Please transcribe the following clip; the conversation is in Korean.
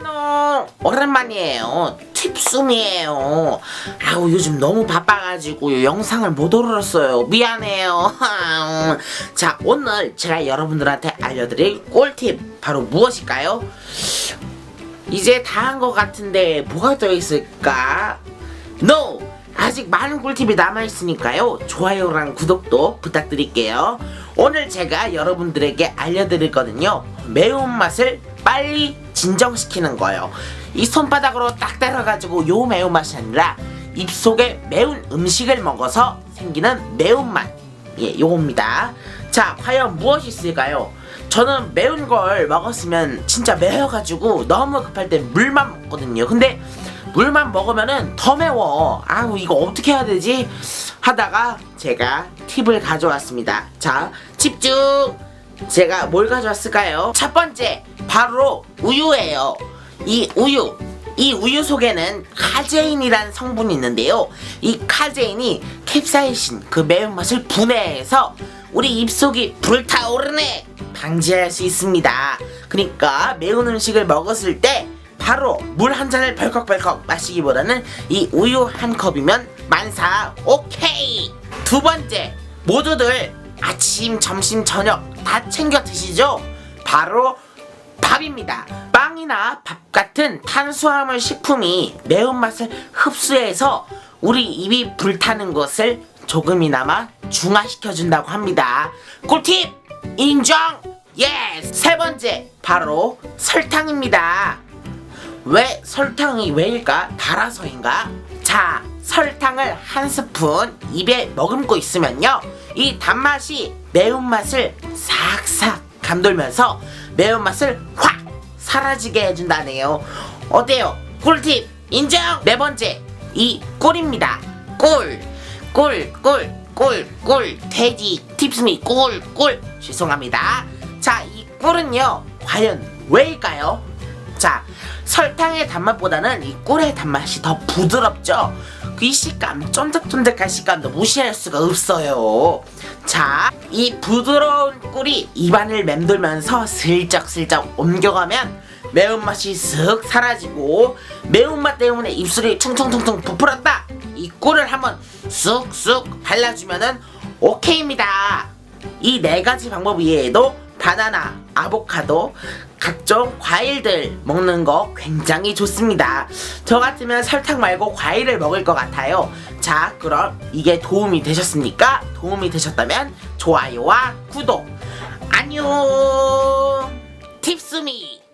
안녕 오랜만이에요. 팁숨이에요. 아우 요즘 너무 바빠가지고 영상을 못 올렸어요. 미안해요. 자 오늘 제가 여러분들한테 알려드릴 꿀팁 바로 무엇일까요? 이제 다 한 것 같은데 뭐가 더 있을까? NO! 아직 많은 꿀팁이 남아있으니까요. 좋아요랑 구독도 부탁드릴게요. 오늘 제가 여러분들에게 알려드릴 거는요. 매운맛을 빨리 진정시키는 거예요 이 손바닥으로 딱 때려가지고 요 매운맛이 아니라 입속에 매운 음식을 먹어서 생기는 매운맛 예 요겁니다 자 과연 무엇이 있을까요? 저는 매운 걸 먹었으면 진짜 매워가지고 너무 급할 때 물만 먹거든요 근데 물만 먹으면은 더 매워. 아우 이거 어떻게 해야 되지? 하다가 제가 팁을 가져왔습니다. 자 집중. 제가 뭘 가져왔을까요? 첫 번째 바로 우유예요. 이 우유. 이 우유 속에는 카제인이라는 성분이 있는데요. 이 카제인이 캡사이신 그 매운맛을 분해해서 우리 입속이 불타오르네 방지할 수 있습니다. 그러니까 매운 음식을 먹었을 때 바로 물 한 잔을 벌컥벌컥 마시기보다는 이 우유 한 컵이면 만사 오케이 두 번째 모두들 아침 점심 저녁 다 챙겨 드시죠 바로 밥입니다 빵이나 밥 같은 탄수화물 식품이 매운맛을 흡수해서 우리 입이 불타는 것을 조금이나마 중화시켜준다고 합니다 꿀팁 인정 예스 세 번째 바로 설탕입니다 왜 설탕이 왜일까? 달아서인가? 자, 설탕을 한 스푼 입에 머금고 있으면요. 이 단맛이 매운맛을 싹싹 감돌면서 매운맛을 확 사라지게 해준다네요. 어때요? 꿀팁 인정! 네 번째, 이 꿀입니다. 꿀, 꿀, 꿀, 꿀, 꿀, 돼지 팁스미 꿀, 꿀. 죄송합니다. 자, 이 꿀은요, 과연 왜일까요? 자, 설탕의 단맛보다는 이 꿀의 단맛이 더 부드럽죠? 그이 식감, 쫀득쫀득한 식감도 무시할 수가 없어요. 자, 이 부드러운 꿀이 입안을 맴돌면서 슬쩍슬쩍 옮겨가면 매운맛이 쓱 사라지고 매운맛 때문에 입술이 퉁퉁퉁퉁 부풀었다! 이 꿀을 한번 쑥쑥 발라주면은 오케이입니다. 이 네 가지 방법 이외에도 바나나, 아보카도, 각종 과일들 먹는 거 굉장히 좋습니다. 저 같으면 설탕 말고 과일을 먹을 것 같아요. 자, 그럼 이게 도움이 되셨습니까? 도움이 되셨다면 좋아요와 구독. 안녕! 팁스미!